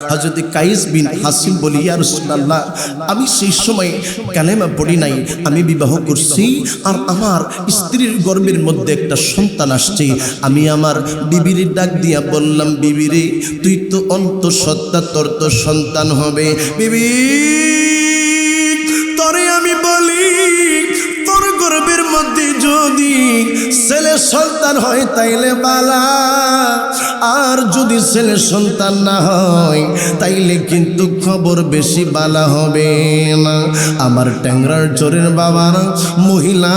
হজরত কাইস বিন হাসিম বলি, ইয়া রাসূলুল্লাহ, আমি সেই সময় কালেমা পড়ি নাই, আমি বিবাহ করছি আর আমার স্ত্রীর গর্ভের মধ্যে একটা সন্তান আসছে। আমি আমার বিবির ডাক দিয়া বললাম বিবিরে তুই তো অন্তঃসত্ত্বা, তোর তো সন্তান হবে। বিবি, তরে আমি বলি তোর গর্ভের মধ্যে যদি ছেলে সন্তান হয়, তাইলে বালা। আর যদি ছেলে সন্তান না হয়, তাইলে কিন্তু খবর বেশি বালা হবে না। আমার ট্যাংরার চোরের বাবার মহিলা,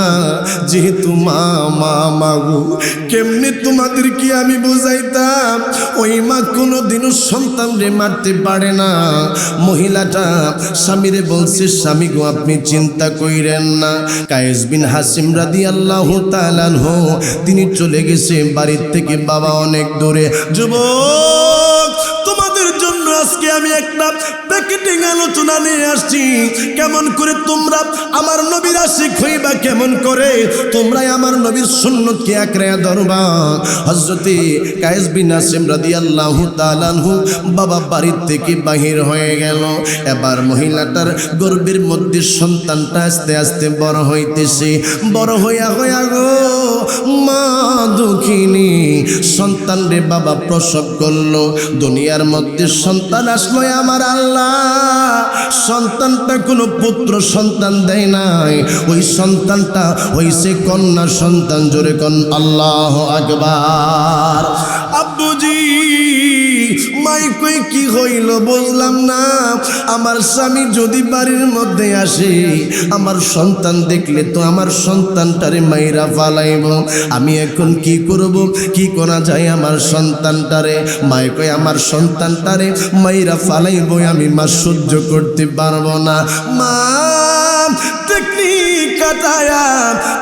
যেহেতু মা মা মাগু কেমনি তোমাদের কি আমি বুঝাইতাম? ওই মা কোনো দিনও সন্তান রে মারতে পারে না। মহিলাটা স্বামীরে বলছে, স্বামী গো, আপনি চিন্তা কইরেন না। কায়েস বিন হাসিম রাদি আল্লাহ তালানহ তিনি চলে গেছে বাড়ির থেকে। বাবা অনেক দূরে। যুবক! আজকে আমি একটা প্যাকেটিং আলোচনা নিয়ে আসছি। কেমন করে তোমরা আমার নবীর আশিক হইবা, কেমন করে তোমরাই আমার নবীর সুন্নতকে আঁকড়ে ধরবা। হজরতে কায়েস বিন আসিম রাদিয়াল্লাহু তাআলাহু বাবা বাড়ির থেকে বাহির হয়ে গেল। এবার মহিলাটার গর্বের মধ্যে সন্তানটা আস্তে আস্তে বড় হইতেছে। বড় হইয়া হইয়া গো মা দুঃখিনী। সন্তান রে বাবা, প্রসব করল। দুনিয়ার মধ্যে সন্তান আসলো আমার আল্লাহ। সন্তানটা কোনো পুত্র সন্তান দেয় নাই। ওই সন্তানটা হইছে কন্যা সন্তান, জোরে কন, আল্লাহ আকবার। আব্বুজি মাই কই কি হইল বুঝলাম না। আমার স্বামী যদি বাড়ির মধ্যে আসে, আমার সন্তান দেখলে তো আমার সন্তানটারে মাইরা ফালাইব। আমি এখন কি করব? কি করা যায় আমার সন্তানটারে? মাই কই আমার সন্তানটারে মাইরা ফালাইব আমি মা সহ্য করতে পারব না। মা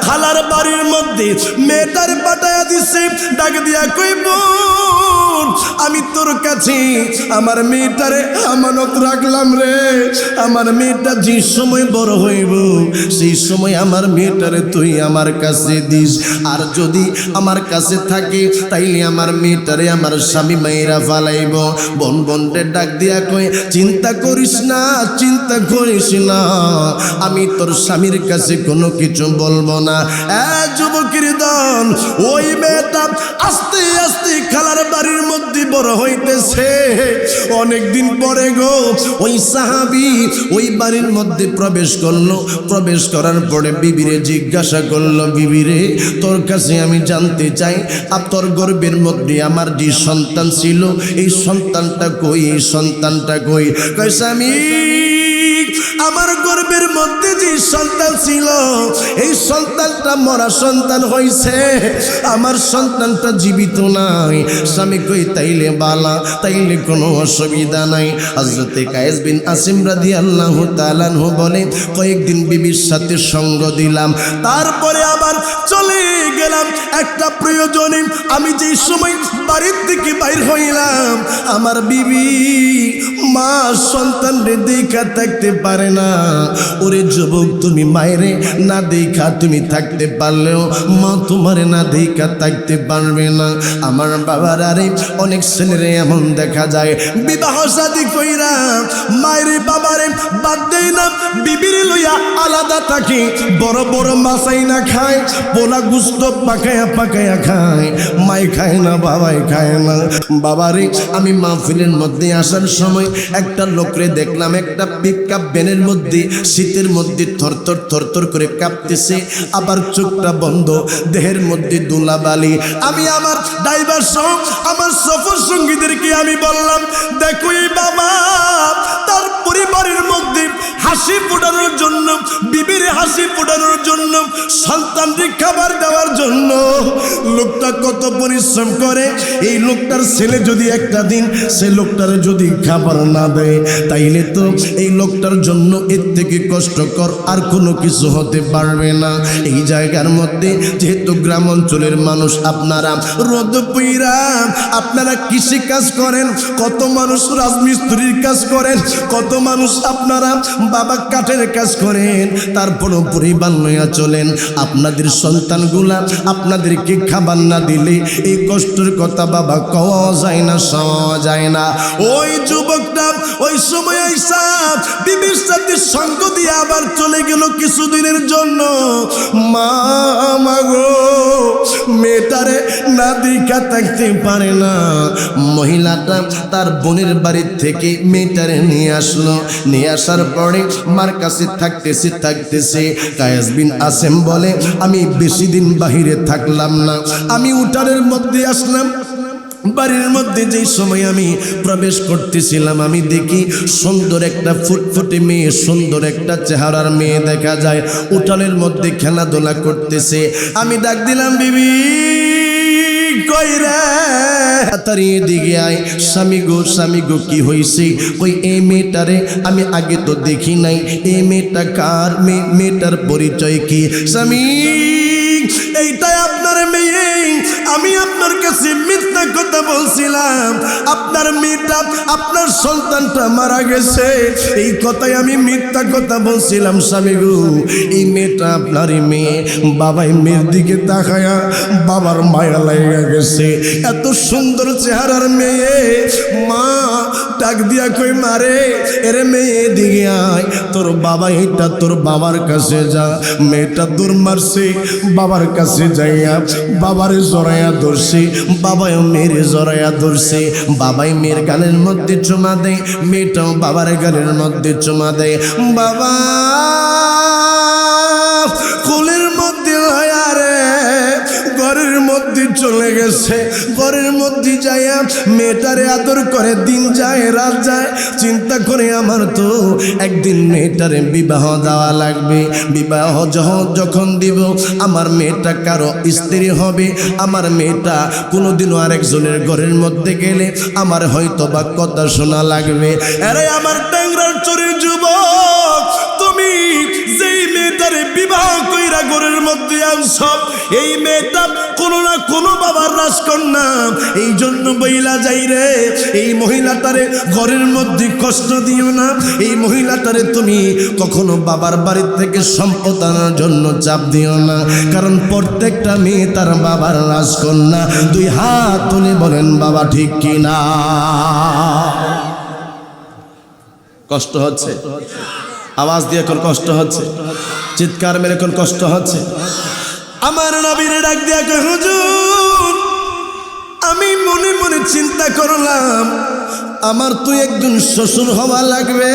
খালার বাড়ির মধ্যে মেয়েটার পাঠায়া দিছে, ডাক দিয়া কই বোন আমি তোর কাছে আমার মেয়েটারে আমানত রাখলাম রে। আমার মেয়েটা যে সময় বড় হইব, সেই সময় আমার মেয়েটারে তুই আমার কাছে দিস। আর যদি আমার কাছে থাকে, তাইলে আমার মেয়েটারে আমার স্বামী মাইরা ফালাইব। বন বনরে ডাক দিয়া কই চিন্তা করিস না, চিন্তা করিস না। আমি তোর স্বামীর কাছে কোনো কিছু বলব না। যুবকের দল, ওই মেয়েটা আস্তে বাড়ির বড় হইতেছে। অনেকদিন পরে গো, ওই সাহাবি ওই বাড়ির মধ্যে প্রবেশ করল। প্রবেশ করার পরে বিবিরে জিজ্ঞাসা করল, বিবিরে, তোর কাছে আমি জানতে চাই, আর তোর গর্বের মধ্যে আমার যে সন্তান ছিল, এই সন্তানটা কই, এই সন্তানটা কই? কই স্বামী, আমার গর্বের মধ্যে যে সন্তান ছিল, এই সন্তানটা মরা সন্তান হয়েছে আমার সন্তানটা জীবিত নাই। স্বামী কই, তাইলে বালা, তাইলে কোনো অসুবিধা নাই। হজরতে কায়েস বিন আসিম রাদি আল্লাহ তালানহু বলে, কয়েকদিন বিবির সাথে সঙ্গ দিলাম। তারপরে আবার চলে গেলাম একটা প্রয়োজনে। আমি যে সময় বাড়ির থেকে বাইর হইলাম, আমার বিবি মা সন্তান রে দেখা থাকতে পারে না। ওরে যুবক, তুমি মায়েরে না দেখা তুমি থাকতে পারলেও, মা তোমারে না দেখা থাকতে পারবে না। আমার বাবার আরে অনেক ছেলেরে এমন দেখা যায়, বিবাহ সাদী কইরা মায়েরে বাবারে বাদ দেয় না, বিবির লইয়া আলাদা থাকে, বড় বড় মাছাই না খায়, পোলা গুস্ত পাকায়া পাকায়া খায়, মাই খায় না, বাবাই খায় না। বাবারে, আমি মাহফিলের মধ্যে আসার সময় একটা লোকরে দেখলাম, একটা পিকআপ ভ্যানের মধ্যে শীতের মধ্যে থরথর থরথর করে কাঁপতেছে। আবার চোখটা বন্ধ, দেহের মধ্যে দুলাবালি আমি আমার ড্রাইভার সহ, আমার সফর সঙ্গীদেরকে আমি বললাম দেখো বাবা, তার পরিবারের মধ্যে হাসি ফোটানোর জন্য, বিবির হাসি ফোটানোর জন্য, সন্তানকে খাবার দেওয়ার জন্য লোকটা কত পরিশ্রম করে। এই লোকটার ছেলে যদি একটা দিন, সে লোকটার যদি খাবার না দেয়, তাইলে তো এই লোকটার জন্য এর থেকে কষ্টকর আর কোনো কিছু হতে পারবে না। এই জায়গার মধ্যে যেহেতু গ্রাম অঞ্চলের মানুষ আপনারা রোদ পুইরা আপনারা কৃষি কাজ করেন, কত মানুষ রাজমিস্ত্রির কাজ করেন, কত মানুষ আপনারা বাবা কাঠের কাজ করেন তারপরও পরিবার লইয়া চলেন। আপনাদের সন্তানগুলা আপনাদেরকে খাবার না দিলে এই কষ্টের কথা বাবা কওয়া যায় না শোয়া যায় না। ওই যুবকটা ওই সময় বিবির সাথে সঙ্গ দিয়ে আবার চলে গেল কিছুদিনের জন্য। মা মাগো মেয়েটারে না দেখা থাকতে পারে না। মহিলাটা তার বোনের বাড়ির থেকে মেয়েটারে নিয়ে আসলো। নিয়ে আসার পরে মার কাছে থাকতেছে থাকতেছে। কায়াস বিন আসেম বলে, আমি বেশি দিন বাহিরে থাকলাম না। আমি উঠানের মধ্যে আসলাম বাড়ির মধ্যে যেই সময় আমি প্রবেশ করতেছিলাম, আমি দেখি সুন্দর একটা ফুটফুটে মেয়ে, সুন্দর একটা চেহারার মেয়ে দেখা যায়, উঠানের মধ্যে খেলাধুলা করতেছে। আমি ডাক দিলাম, বিবি আয়। স্বামী গো স্বামী গো, কি হয়েছে ওই আমি আগে তো দেখি নাই। এই মেয়েটা কার? মেয়ে মেয়েটার পরিচয় কি? স্বামী আপনার কাছে মিথ্যা কথা বলছিলাম। আপনার মেয়েটা আপনার সন্তানটা মারা গেছে। এই কথাই আমি মিথ্যা কথা বলছিলাম, স্বামী গো। এই মেয়েটা আপনারই মেয়ে। বাবাই মেয়ের দিকে তাকায়া বাবার মায়া লাগা গেছে। এত সুন্দর চেহারার মেয়ে। মা ডাক দিয়া কই মারে এরে মেয়ে দিকে আয়। তোর বাবা এটা, তোর বাবার কাছে যা। মেয়েটা দূর মারছে, বাবার কাছে যাইয়া বাবার জড়াইয়া ধরছে বাবাই মেয়ের জড়াইয়া ধরছে। বাবাই মেয়ের গালের মধ্যে চুমা দেয়, মেয়েটাও বাবার গালের মধ্যে চুমা দেয়। বাবা, কুলের মধ্যে হয় রে ঘরের মধ্যে চলে গেছে। ঘরের মধ্যে যাইয়া মেয়েটারে আদর করে, দিন যায়, রাত যায়। চিন্তা করে আমার তো একদিন মেয়েটারে বিবাহ দেওয়া লাগবে। বিবাহ যখন দিব, আমার মেয়েটা কারও স্ত্রী হবে। আমার মেয়েটা কোনোদিনও আরেকজনের ঘরের মধ্যে গেলে আমার হয়তো বা কথা শোনা লাগবে। আরে আমার ট্যাংরার চোরের যুবক, তুমি মেয়েটারে বিবাহ কইরা ঘরের মধ্যে আনছ। এই মেয়েটা কোনো না কোনো বাবার রাজকন্যা। এই জন্য বইলা যাই রে, এই মহিলাটারে ঘরের মধ্যে কষ্ট দিও না। এই মহিলাটারে তুমি কখনো বাবার বাড়ির থেকে সম্পদ আনার জন্য চাপ দিও না। কারণ প্রত্যেকটা মেয়ে তার বাবার রাজকন্যা। দুই হাত তুলে বলেন, বাবা, ঠিক কিনা? কষ্ট হচ্ছে। আওয়াজ দিয়ে এখন কষ্ট হচ্ছে। চিৎকার মেরে এখন কষ্ট হচ্ছে। আমার নবীর ডাক দিয়া হুজুর, আমি মনে মনে চিন্তা করলাম, আমার তুই একজন শ্বশুর হওয়া লাগবে,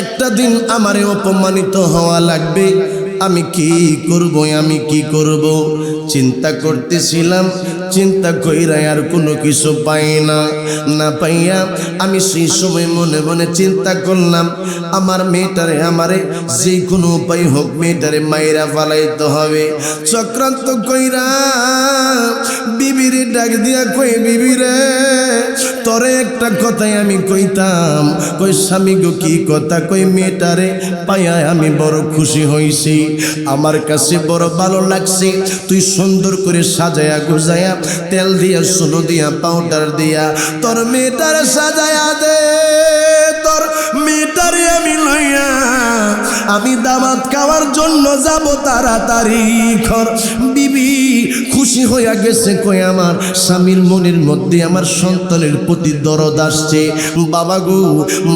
একটা দিন আমারে অপমানিত হওয়া লাগবে। আমি কি করব, আমি কি করব? চিন্তা করতেছিলাম, চিন্তা কইরা আর কোনো কিছু পাই না। না পাইয়া আমি সেই সময় মনে মনে চিন্তা করলাম, আমার মেয়েটারে আমারে যে কোনো উপায় হোক মেয়েটারে মায়েরা ফালাইতে হবে। চক্রান্ত কইরা বিবিরে ডাক দিয়া কই বিবিরে তরে একটা কথাই আমি কইতাম, কই স্বামী গো কি কথা, কই মেয়েটারে পাইয়া আমি বড় খুশি হইছি। আমার কাছে বড় ভালো লাগছে, তুই সুন্দর করে সাজায়া গুজায়া, তেল দিয়া সোনো দিয়া পাউডার দিয়া, তোর মেয়েটারে সাজায়া দে, তোর মেয়েটারে আমি লইয়া, আমি দামাত খাওয়ার জন্য যাব তাড়াতাড়ি ঘর। বিবি খুশি হইয়া গেছে কই আমার? স্বামীর মনের মধ্যে আমার সন্তানের প্রতি দরদ আসছে। বাবা গো,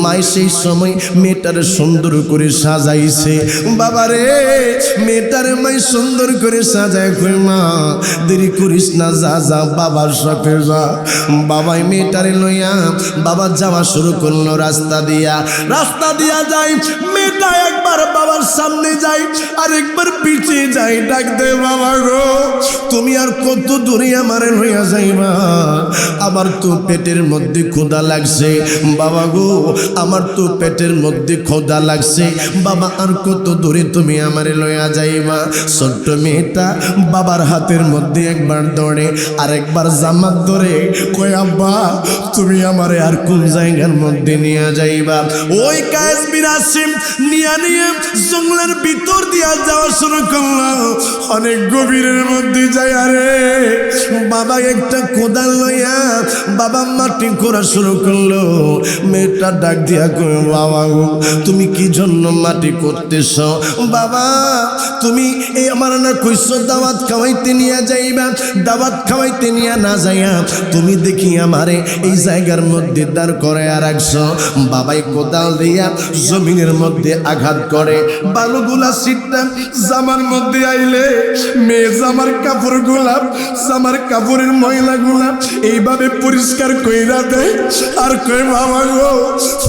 মাই সেই সময় মেয়েটারে সুন্দর করে সাজাইছে। বাবা রে, মেয়েটারে মাই সুন্দর করে সাজায় কই মা? দেরি করিস না, যা যা, বাবার সাথে যা। বাবাই মেয়েটারে লইয়া বাবা যাওয়া শুরু করল রাস্তা দিয়া। রাস্তা দিয়া যাই, মেয়েটা একবার বাবার সামনে যাই আর একবার পিছিয়ে যাই। ডাক দে বাবা গো, তুমি আর কত দূরে আমারে লইয়া যাইবা? আমার তো পেটের মধ্যে ক্ষুধা লাগছে। বাবা গো, আমার তো পেটের মধ্যে খোদা লাগছে। বাবা, আর কত দূরে তুমি আমারে লইয়া যাইবা? ছোট্ট মেয়েটা বাবার হাতের মধ্যে একবার দৌড়ে, আরেকবার জামাত ধরে কই আব্বা, তুমি আমারে আর কোন জায়গার মধ্যে নিয়ে যাইবা? ওই কাজ বিরাসিম, নিয়া নিয়ে জঙ্গলের ভিতর দিয়া যাওয়া শুরু করল। অনেক গভীরের মধ্যে যায় আর রে। বাবা একটা কোদাল লইয়া বাবা মাটি করা শুরু করল। মেয়েটা ডাক দিয়া কই বাবা গো, তুমি কি জন্য মাটি করতেছ? বাবা, তুমি এই আমার না কইস দাওয়াত খাওয়াইতে নিয়ে যাইবা, দাওয়াত খাওয়াইতে নিয়ে না যাইয়া। তুমি দেখি আমারে এই জায়গার মধ্যে দাঁড় করে আর রাখছ। বাবাই কোদাল দিয়া জমিনের মধ্যে আঘাত করে। বালুগুলা সিটটা জামার মধ্যে আইলে মেয়ে জামার কাপড় গোলাপ জামার কাপড়ের ময়লা গোলাপ, এইভাবে পরিষ্কার কইরা দেয় আর কই বাবা গো,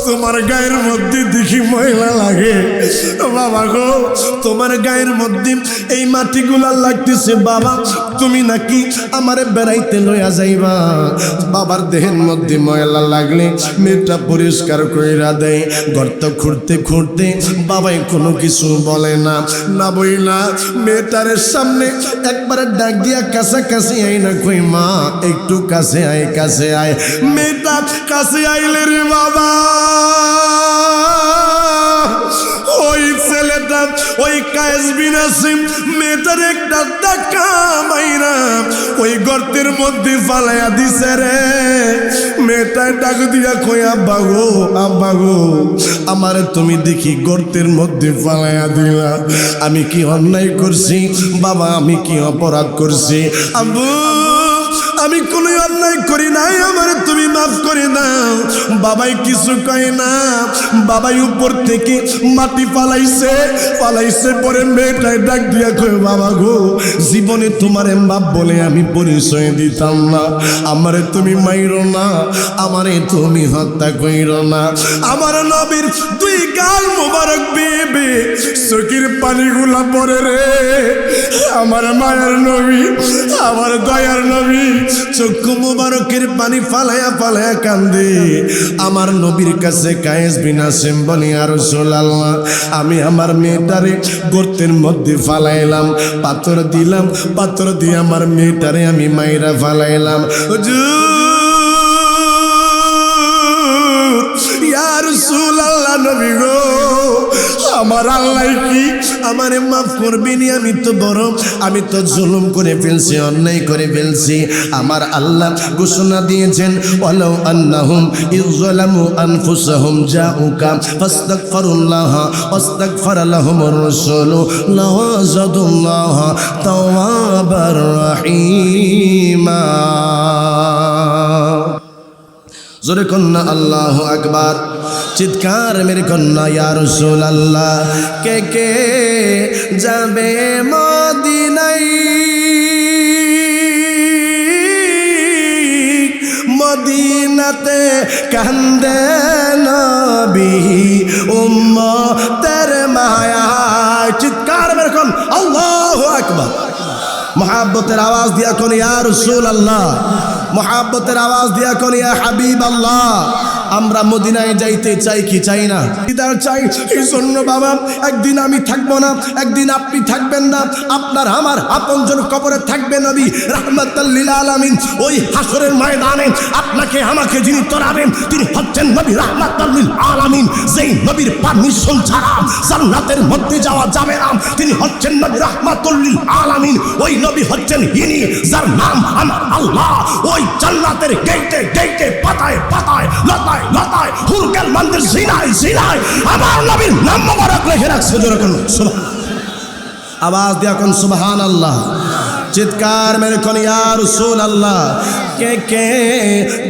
তোমার গায়ের মধ্যে দেখি ময়লা লাগে। বাবা গো, তোমার গায়ের মধ্যে এই মাটিগুলা লাগতেছে, বাবা। তুমি নাকি আমারে বেড়াইতে লইয়া যাইবা? বাবার দেহের মধ্যে ময়লা লাগলে মেয়েটা পরিষ্কার কইরা দেয় গর্ত খুঁড়তে খুঁড়তে বাবাই কোনো কিছু বলে না। না বই না মেয়েটারের সামনে একবারে ডাক দিয়া কাছাকাছি আই না কই মা, একটু কাছে আয় কাছে আয়। মেয়েটা কাছে আইলে রে বাবা। ওই ছেলেটা, ওই কায়েস বিনাসিম মেয়েটার একটা টাকা মাইরা ওই গর্তের মধ্যে ফালাইয়া দিছে রে। মেয়েটা ডাক দিয়া কই আব্বা গো আব্বা গো, আমারে তুমি দেখি গর্তের মধ্যে ফালাইয়া দিলা। আমি কি অন্যায় করছি? বাবা, আমি কি অপরাধ করছি? আব্বু! আমি কোনো অন্যায় করি নাই, আমার তুমি মাফ করে দাও। বাবাই কিছু কয় না, বাবাই উপর থেকে মাটি পালাইছে পালাইছে পরে মেয়েটাই ডাক দিয়া কয়, বাবা গো, জীবনে তোমারে বাপ বলে আমি পরিচয় দিতাম না। আমারে তুমি মাইরো না, আমারে তুমি হত্যা কইরো না। আমার নবীর দুই গাল মোবারক বেবে চোখের পানিগুলা পরে রে। আমার মায়ের নবী, আমার দয়ার নবী চক্ষু মুবারকের পানি ফালায়া ফালায়া কান্দে। আমার নবীর কাছে কায়েস বিনা সিম্বলি আর সোলাল্লাহ আমি আমার মেয়েটারে গর্তের মধ্যে ফালাইলাম, পাথর দিলাম, পাথর দিয়ে আমার মেয়েটারে আমি মাইরা ফালাইলাম। ইয়ার সুলাল্লাহ নবী গো আমার আল্লাহ কি? আমারে মাফ করবি নি, আমি তো বড়, আমি তো জুলুম করে ফেলছি, অন্যায় করে ফেলছি। আমার আল্লাহ ঘোষণা দিয়েছেন, ওয়ালাউ আন্নাহুম ইযলামু আনফুসাহুম জাউকা ফাস্তাগফিরুল্লাহ, ওয়াস্তাগফার লাহুমুর রাসূল, লাওয়াজাদুল্লাহ তাওয়াবার রাহিমা। জোরে কন্যা আল্লাহ আকবার। চিৎকার মেরে কন্যা, ইয়া রসুল আল্লাহ কে কে যাবে মদিনাই মদিনাতে কান্দে নবী, উম্মতের মায়া। চিৎকার মেরে কন, আল্লাহ আকবার। মহাব্বতের আওয়াজ দিয়া কোন, ইয়া রসুল আল্লাহ মহাব্বতের আওয়াজ দিয়া করিয়া হাবিব আল্লাহ আমরা মদিনায় যাইতে চাই কি চাই না? দিদার চাই, এই জন্য বাবা, একদিন আমি থাকব না, একদিন আপনি থাকবেন না। আপনার আমার আপনজন কবরে থাকবে নবী রাহমাতাল্লিল আলামিন। ওই হাসরের ময়দানে আপনাকে আমাকে যিনি তরাবেন, তিনি হচ্ছেন নবী রাহমাতাল্লিল আলামিন। যেই নবীর পারমিশন ছাড়া জান্নাতের মধ্যে যাওয়া যাবে না, তিনি হচ্ছেন নবী রাহমাতুল্লিল আলামিন। ওই নবী হচ্ছেন ইনি, যার নাম আমার আল্লাহ। ওই জান্নাতের গেটে গেটে পাতায় পাতায়, লতায় লতায় হুরকাল মন্দির জিনায় জিনায় আমার নবীর নাম মোবারক রেখে রাখছে যেরকম আওয়াজ দিয়ে এখন সুবহান আল্লাহ চিৎকার মেরে কোন ইয়ার রাসূল আল্লাহ কে কে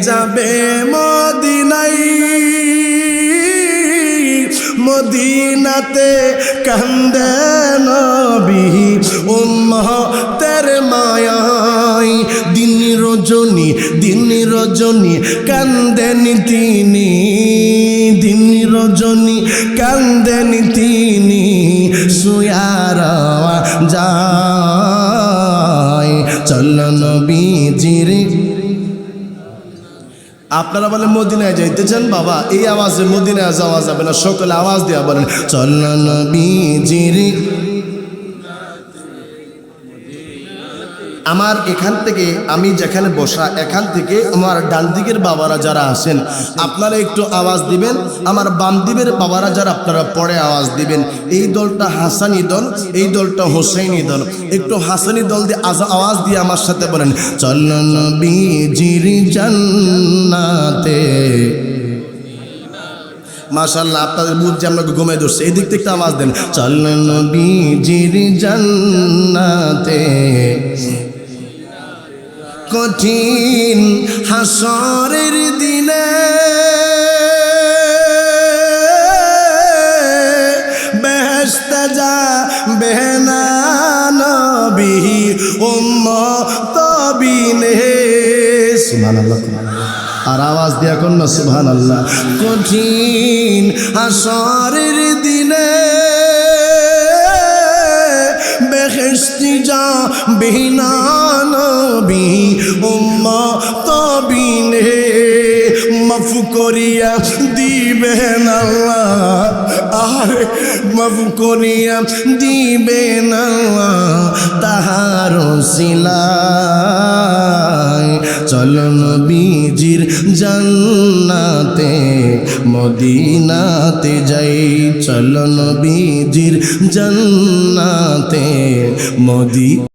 যাবে মদিনাই মদিনাতে কান্দে নবী, উম্মহ তের মায়াই। দিন রজনী দিন রজনী কান্দেন তিনি। দিন রজনী কান্দেন তিনি। সুয়ারা যায় চল নবীজির আপনারা বলেন, মদিনায় যাইতে চান বাবা, এই আওয়াজে মদিনায় যাওয়া যাবে না। সকলে আওয়াজ দেওয়া বলেন চল নবীজির আমার এখান থেকে আমি যেখানে বসা, এখান থেকে আমার ডান দিকের বাবারা যারা আছেন, আপনারা একটু আওয়াজ দিবেন। আমার বাম দিকের বাবারা যারা, আপনারা পরে আওয়াজ দিবেন। এই দলটা হাসানি দল, এই দলটা হোসেনি দল। একটু হাসানি দল দিয়ে আজ- আওয়াজ দিয়ে আমার সাথে বলেন চলন বীজির জান্নাতে। মাশাল্লাহ আপনাদের বুঝছে আমরা ঘুমে ধরছে, এই দিক থেকে আওয়াজ দেন চলন বীজির জান্নাতে। কঠিন হাসরের দিনে বেহেস্তে যা বেহনা নবী উম্মত বিনে। সুবহানাল্লাহ। আর আওয়াজ দিয়া কর না সুবহান আল্লাহ কঠিন হাসরের দিনে বেহেস্তি যা বিনা নবী উম্মা তবিনে মাফ করিয়া দিবেন আল্লাহ। আর মাফ করিয়া দিবেন আল্লাহ তাহার সিলায় চলন বীজির জান্নাতে, মদিনাতে যাই। চলন বীজির জান্নাতে, মদি